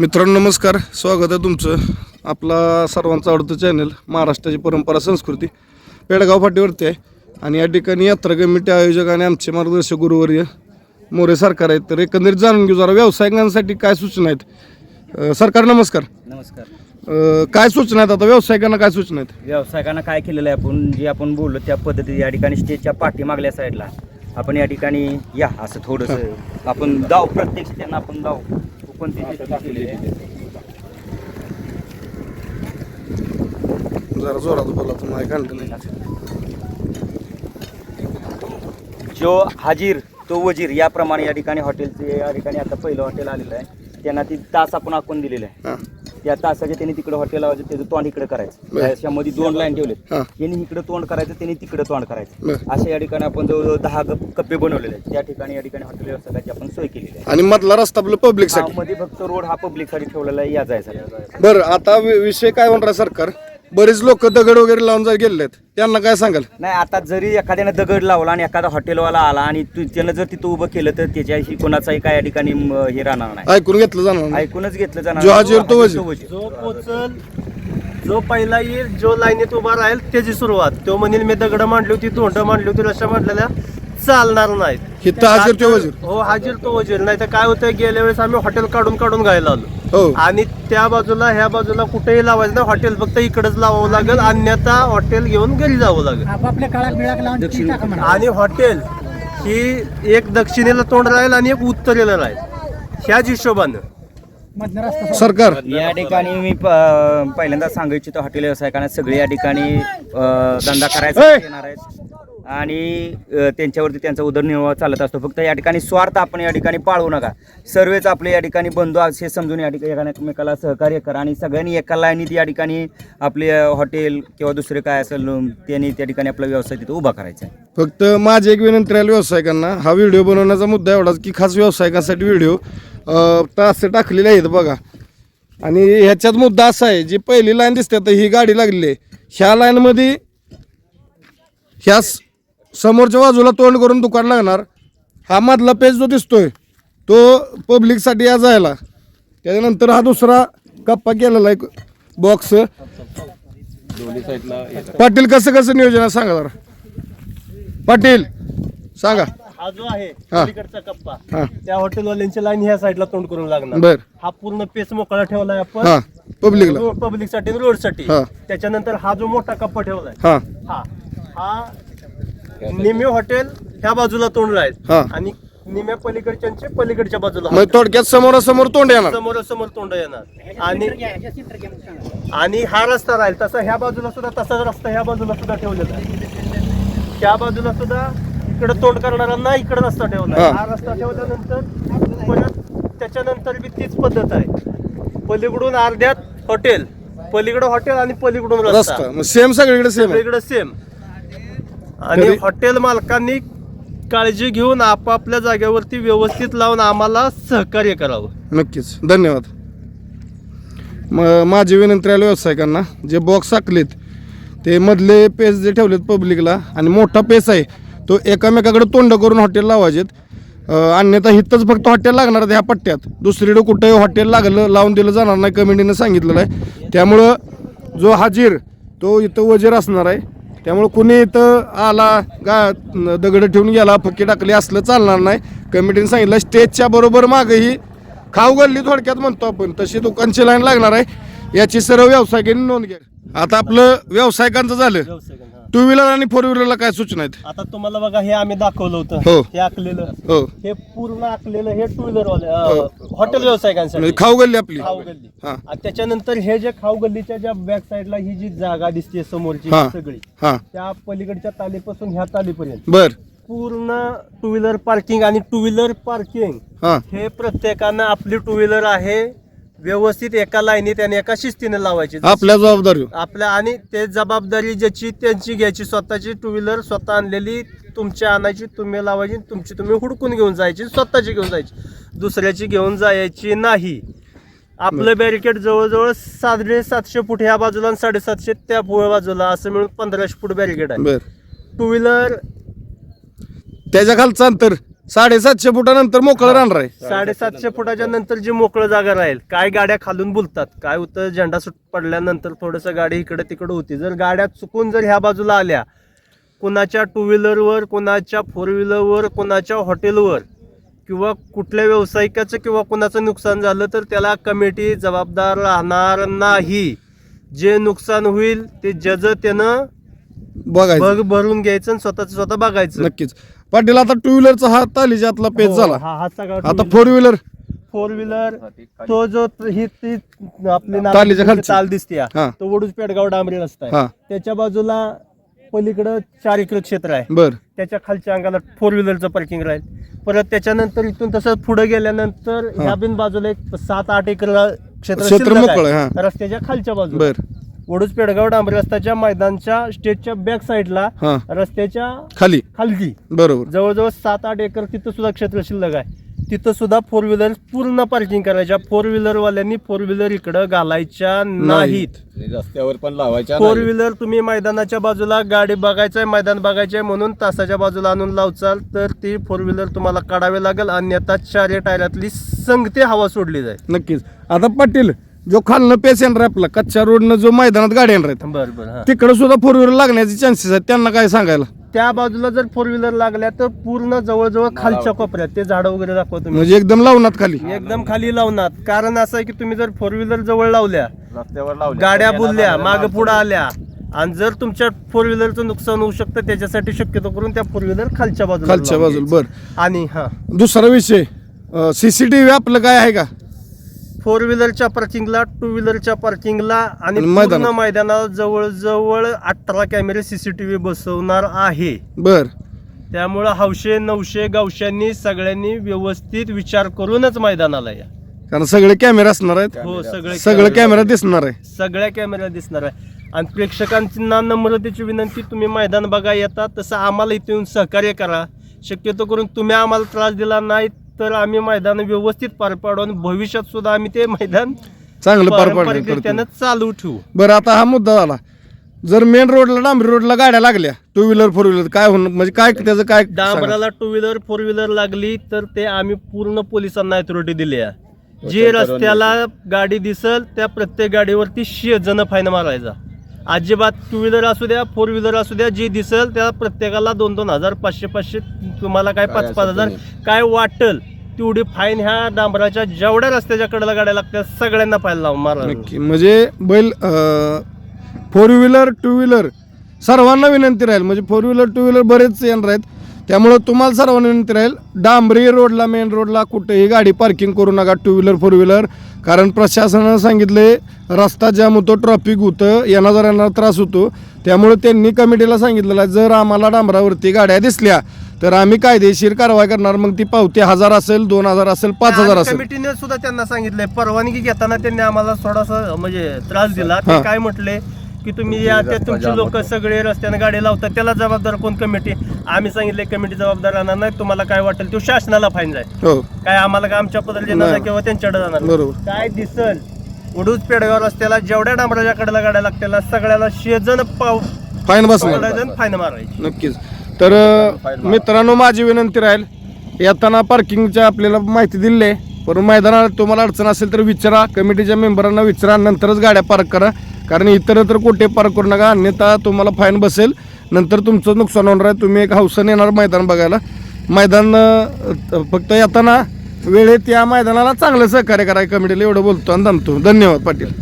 मित्रांनो नमस्कार. स्वागत आहे तुमचं. आपला सर्वांचं आवडतं चॅनल महाराष्ट्राची परंपरा संस्कृती पेडगाव फाटीवरती आहे. आणि या ठिकाणी यात्रा कमिटी आयोजक आणि आमचे मार्गदर्शक गुरुवर्य मोरे सरकार आहेत. तर एकंदरीत जाणून घेऊ जरा व्यावसायिकांसाठी काय सूचना आहेत. सरकार नमस्कार. नमस्कार. काय सूचना आहेत आता? व्यावसायिकांना काय सूचना आहेत? व्यावसायिकांना काय केलेलं आहे आपण? जे आपण बोललो त्या पद्धती या ठिकाणी स्टेजच्या पाठीमागल्या साईडला आपण या ठिकाणी या असं थोडंसं आपण जाऊ. प्रत्यक्ष त्यांना आपण जाऊ. जरा जोरात बोला तुम्हाला काय नाही जो हाजीर तो वजीर याप्रमाणे या ठिकाणी हॉटेलचे या ठिकाणी आता पहिलं हॉटेल आलेलं आहे. त्यांना ती तास आपण आखून दिलेलं आहे. त्या तासाचे त्यांनी तिकडे हॉटेल लावायचं त्याचं तोंड इकडे करायचं. त्याच्यामध्ये दोन लाईन ठेवलेत. यांनी इकडे तोंड करायचं त्यांनी तिकडे तोंड करायचं. अशा या ठिकाणी आपण जवळजवळ दहा कप्पे बनवलेले आहेत. त्या ठिकाणी या ठिकाणी हॉटेल व्यवसायाची आपण सोय केलेली आहे. आणि मधला रस्ता आपलं पब्लिकसाठी मध्ये फक्त रोड हा पब्लिकसाठी ठेवलेला आहे या जायचा बरं आता विषय काय म्हणणार सरकार? बरेच लोक दगड वगैरे लावून जर गेलेले आहेत त्यांना काय सांगाल? नाही आता जरी एखाद्यानं दगड लावला आणि एखादा हॉटेलवाला आला आणि तू त्यानं जर तिथं उभं केलं तर त्याच्याशी कोणाचाही काय या ठिकाणी म, हे राहणार नाही. ऐकून घेतलं जाणार नाही. ऐकूनच घेतलं जाणार जो हाजीर तो वजीर. जो पोचल जो पहिला येईल जो लाईनीत उभा राहील त्याची सुरुवात. तो म्हणेल मी दगड मांडली होती तोंड मांडली होती रस्ता मांडलेल्या चालणार नाहीत. हिथं हाजीर तो वजीर. हो हाजीर तो वजीर. नाही तर काय होतं गेल्या वेळेस आम्ही हॉटेल काढून काढून घ्यायला आलो. हो. आणि त्या बाजूला ह्या बाजूला कुठेही लावायचं नाही हॉटेल फक्त इकडेच लावावं लागेल अन्यथा हॉटेल घेऊन घरी जावं लागेल. आणि हॉटेल ही एक दक्षिणेला तोंड राहील आणि एक उत्तरेला राहील. ह्याच हिशोबानं. सरकार. या ठिकाणी मी पहिल्यांदा सांगू इच्छितो हॉटेल व्यावसायिकांना सगळे या ठिकाणी धंदा करायचा येणार आहेत. आणि त्यांच्यावरती त्यांचा उदरनिर्वाह चालत असतो. फक्त या ठिकाणी स्वार्थ आपण या ठिकाणी पाळू नका. सर्वच आपले या ठिकाणी बंधू असे समजून या ठिकाणी एका- एकमेकाला सहकार्य करा आणि सगळ्यांनी एका लाईनीत या ठिकाणी आपले हॉटेल किंवा दुसरे काय असेल त्यांनी त्या ठिकाणी आपला व्यवसाय तिथे उभा करायचा आहे. फक्त माझी एक विनंती राहील व्यावसायिकांना हा व्हिडिओ बनवण्याचा मुद्दा एवढाच की खास व्यावसायिकांसाठी व्हिडिओ तास टाकलेले आहेत बघा. आणि ह्याच्यात मुद्दा असा आहे जी पहिली लाईन दिसते तर ही गाडी लागलेली आहे. ह्या लाईनमध्ये ह्याच समोरच्या बाजूला तोंड करून दुकान लागणार. हा मधला पेज जो दिसतोय तो पब्लिकसाठी या जायला त्याच्यानंतर हा दुसरा कप्पा केलेला आहे बॉक्स पाटील कसं कसं नियोजन आहे सांगा जरा. पाटील सांगा. हा जो आहे हा. पलीकडचा कप्पा हा. त्या हॉटेलवाल्यांची लाईन ह्या साईडला तोंड करून लागणार. बर. हा पूर्ण पेच मोकळा ठेवलाय आपण. हा पब्लिकला पब्लिकसाठी रोडसाठी. हा. त्याच्यानंतर हा जो मोठा कप्पा ठेवलाय. हा. हा. हा निमे हॉटेल ह्या बाजूला तोंड हा. आहेत आणि निम्या पलीकडच्यांचे पलीकडच्या बाजूला मग थोडक्यात समोरासमोर तोंड येणार. समोर समोर तोंड येणार. आणि आणि हा रस्ता राहील. तसा ह्या बाजूला सुद्धा तसाच रस्ता ह्या बाजूला सुद्धा ठेवलेला आहे. त्या बाजूला सुद्धा इकडे तोंड करणाऱ्यांना इकडे रस्ता ठेवला हा. रस्ता ठेवल्यानंतर परत त्याच्यानंतर बी तीच पद्धत आहे. पलीकडून अर्ध्यात हॉटेल पलीकडं हॉटेल आणि पलीकडून रस्ता. सेम सगळीकडे सेम सगळीकडे सेम आणि हॉटेल मालकांनी काळजी घेऊन आपापल्या जागेवरती व्यवस्थित लावून आम्हाला सहकार्य करावं. नक्कीच. धन्यवाद. म माझी विनंती राहील व्यावसायिकांना जे बॉक्स आखलेत ते मधले पेज जे ठेवलेत पब्लिकला आणि मोठा पेस आहे तो एकामेकाकडे तोंड करून हॉटेल लावायचेत. अं, अन्यथा हिथंच फक्त हॉटेल लागणार ह्या पट्ट्यात. दुसरीकडे कुठेही हॉटेल लागलं लावून दिलं जाणार नाही कमिटीनं सांगितलेलं आहे. त्यामुळं जो हाजीर तो इथं वजीर असणार आहे. त्यामुळे कुणी इथं आला गा दगड ठेवून गेला फक्की टाकली असलं चालणार नाही. कमिटीने सांगितलं स्टेजच्या बरोबर मागंही खाऊ गल्ली थोडक्यात म्हणतो आपण. तशी दुकानची लाईन लागणार आहे. याची सर्व व्यावसायिकांनी नोंद घ्या. आता आपलं व्यावसायिकांचं झालं. टू व्हीलर आणि फोर व्हीलरला काय सूचना आहेत? आता तुम्हाला बघा हे आम्ही दाखवलं हो. होतं. हे. आखलेलं. हो. हे पूर्ण आखलेलं हे टू व्हीलर वाले हॉटेल व्यावसायिकांसाठी. म्हणजे खाऊ गल्ली आपली. खाऊ गल्ली. हा. आणि त्याच्यानंतर हे जे खाऊ गल्लीच्या ज्या बॅक साईडला ही जी जागा दिसते समोरची हा. सगळी हा. त्या पलीकडच्या तालीपासून ह्या तालीपर्यंत. बर. पूर्ण टू व्हीलर पार्किंग आणि टू व्हीलर पार्किंग हा. हे प्रत्येकानं आपली टू व्हीलर आहे व्यवस्थित एका लाईनीत आणि एका शिस्तीने लावायची. आपल्या जबाबदारी. आपल्या आणि ते जबाबदारी ज्याची त्यांची घ्यायची स्वतःची टू व्हीलर स्वतः आणलेली तुमची आणायची तुम्ही लावायची तुमची तुम्ही हुडकून घेऊन जायची स्वतःची घेऊन जायची. दुसऱ्याची घेऊन जायची नाही. आपलं बॅरिकेड जवळजवळ साडे सातशे फूट ह्या बाजूला आणि साडेसातशे त्या बाजूला असं मिळून पंधराशे फूट बॅरिकेड आहे. टू व्हीलर त्याच्या खालचं अंतर. साडेसातशे फुटानंतर मोकळं राहणार आहे. साडेसातशे फुटाच्या नंतर जी मोकळं जागा राहील काय गाड्या खालून बुलतात काय होतं झेंडा सुट पडल्यानंतर थोडंसं गाडी इकडे तिकडे होती. जर गाड्या चुकून जर ह्या बाजूला आल्या कोणाच्या टू व्हीलरवर कोणाच्या फोर व्हीलरवर कोणाच्या हॉटेलवर किंवा कुठल्या व्यावसायिकाचं किंवा कोणाचं नुकसान झालं तर त्याला कमिटी जबाबदार राहणार नाही. जे नुकसान होईल ते जज त्यानं बघायचं. बघ भरून घ्यायचं आणि स्वतःच स्वतः बघायचं. नक्कीच. पाटील आता टू व्हीलरचा हा तालीच्यातला पेज हो, झाला. हा हा सगळा आता फोर व्हीलर फोर व्हीलर तो जो ही ती आपली तालीच्या नारळाची खालची. ताल दिसते हा. तो वडूज पेडगाव डांबरी रस्ता हा. आहे त्याच्या बाजूला पलीकडं चार एकर क्षेत्र आहे. बर. त्याच्या खालच्या अंगाला फोर व्हीलरचं पार्किंग राहील. परत त्याच्यानंतर इथून तसं पुढे गेल्यानंतर ह्या बिन बाजूला एक सात आठ एकर क्षेत्र क्षेत्र शिल्लक मोकळं आहे, आहे. रस्त्याच्या खालच्या बाजूला. बर. वडूज पेडगाव डांबरी रस्त्याच्या मैदानच्या स्टेजच्या बॅक साईडला हा. रस्त्याच्या खाली. खालती. बरोबर. जवळजवळ सात आठ एकर तिथं सुद्धा क्षेत्र शिल्लक आहे. तिथं सुद्धा फोर व्हीलर पूर्ण पार्किंग करायच्या. फोर व्हीलर वाल्यांनी फोर व्हीलर इकडं घालायच्या नाहीत. रस्त्यावर पण लावायच्या फोर नाही. व्हीलर तुम्ही मैदानाच्या बाजूला गाडी बघायचंय मैदान बघायचंय म्हणून तासाच्या बाजूला आणून लावचाल तर ती फोर व्हीलर तुम्हाला काढावी लागेल. अन्यथा चार टायरातली संगते हवा सोडली जाईल. नक्कीच. आता पाटील जो खालनं आहे आपला कच्च्या रोडनं जो मैदानात गाड्या येणार आहेत बरं बरं हा. तिकडे सुद्धा फोर व्हीलर लागण्याचे चान्सेस आहेत त्यांना काय सांगायला? त्या बाजूला जर फोर व्हीलर लागल्या तर पूर्ण जवळजवळ खालच्या कोपऱ्यात ते झाडं वगैरे दाखवा तुम्ही म्हणजे एकदम लावण्यात खाली. एकदम खाली लावणार. कारण असं आहे की तुम्ही जर फोर व्हीलर जवळ लावल्या रस्त्यावर लावल्या. गाड्या बुलल्या माग पुढे आल्या आणि जर तुमच्या फोर व्हीलरचं नुकसान होऊ शकतं त्याच्यासाठी शक्यतो करून त्या फोर व्हीलर खालच्या बाजूला खालच्या लावून बाजूला बर. आणि हा. दुसरा विषय सीसीटीव्ही आपलं काय आहे का? फोर व्हीलरच्या पार्किंगला टू व्हीलरच्या पार्किंगला आणि आणि मैदानात. पूर्ण मैदानाला जवळजवळ अठरा कॅमेरे सीसीटीव्ही बसवणार आहे. बर. त्यामुळं हौशे नऊशे गावशांनी सगळ्यांनी व्यवस्थित विचार करूनच मैदानाला या. कारण सगळे कॅमेरे असणार आहेत. हो सगळे सगळं कॅमेरा दिसणार आहे. सगळ्या कॅमेरा दिसणार आहे. आणि प्रेक्षकांना नम्रतेची विनंती तुम्ही मैदान बघा येता तसं आम्हाला इथे येऊन सहकार्य करा. शक्यतो करून तुम्ही आम्हाला त्रास दिला नाही तर आम्ही मैदान व्यवस्थित पार पाडू आणि भविष्यात सुद्धा आम्ही ते मैदान चांगलं पार पारंपरिकरित्यानं पाडणार चालू ठेवू. बरं आता हा मुद्दा झाला. जर मेन रोडला डांबरी रोडला गाड्या लागल्या टू व्हीलर फोर व्हीलर काय होणार म्हणजे काय त्याचं काय सांगा? डांबराला टू व्हीलर फोर व्हीलर लागली तर ते आम्ही पूर्ण पोलिसांना अथॉरिटी दिली आहे. जे रस्त्याला गाडी दिसल त्या प्रत्येक गाडीवरती शे जण फाईन मारायचा. अजिबात टू व्हीलर असू द्या फोर व्हीलर असू द्या जी दिसल त्या प्रत्येकाला दोन दोन हजार पाचशे पाचशे तुम्हाला काय पाच पाच हजार. काय वाटेल तेवढी फाईन ह्या डांबराच्या जेवढ्या रस्त्याच्या कडेला गाड्या लागतात सगळ्यांना फाईन लावून मारा नक्की. म्हणजे बैल फोर व्हीलर टू व्हीलर सर्वांना विनंती राहील. म्हणजे फोर व्हीलर टू व्हीलर बरेच येणार आहेत. त्यामुळं तुम्हाला सर्वांना विनंती राहील डांबरी रोडला मेन रोडला कुठेही गाडी पार्किंग करू नका टू व्हीलर फोर व्हीलर कारण प्रशासनानं सांगितले रस्ता जाम होतो ट्रॉफिक होतं येणार जाणार त्रास होतो. त्यामुळे त्यांनी कमिटीला सांगितलेलं आहे जर आम्हाला डांबरावरती गाड्या दिसल्या तर आम्ही कायदेशीर कारवाई करणार. मग ती पावती हजार असेल दोन हजार असेल पाच हजार असेल. कमिटीने सुद्धा त्यांना सांगितलंय परवानगी घेताना त्यांनी आम्हाला थोडासा म्हणजे त्रास दिला. ते काय म्हटले? की तुम्ही या त्या तुमची लोक सगळे रस्त्याने गाडी लावतात त्याला जबाबदार कोण कमिटी आम्ही सांगितले कमिटी जबाबदार राहणार नाही तुम्हाला काय वाटेल तो शासनाला फाईन जाईल. हो. काय आम्हाला काय आमच्या पदर. नाही किंवा त्यांच्याकडे जाणार. काय दिसल? उडूज पेडगाव रस्त्याला जेवढ्या डांबराच्या कडेला गाड्या लागत्याला सगळ्याला शेजन पाव फाईन बसणार फाईन मारायची नक्कीच. तर मित्रांनो माझी विनंती राहील येताना पार्किंगच्या आपल्याला माहिती दिली आहे पण मैदानात तुम्हाला अडचण असेल तर विचारा. कमिटीच्या मेंबरांना विचारा. नंतरच गाड्या पार्क करा. कारण इतर तर कुठे पार्क करू नका अन्यथा तुम्हाला फाईन बसेल. नंतर तुमचं नुकसान होणार आहे. तुम्ही एक हौसन येणार मैदान बघायला. मैदान फक्त येताना वेळेत या मैदानाला चांगलं सहकार्य करा. कमिटीला एवढं बोलतो आणि थांबतो. धन्यवाद पाटील.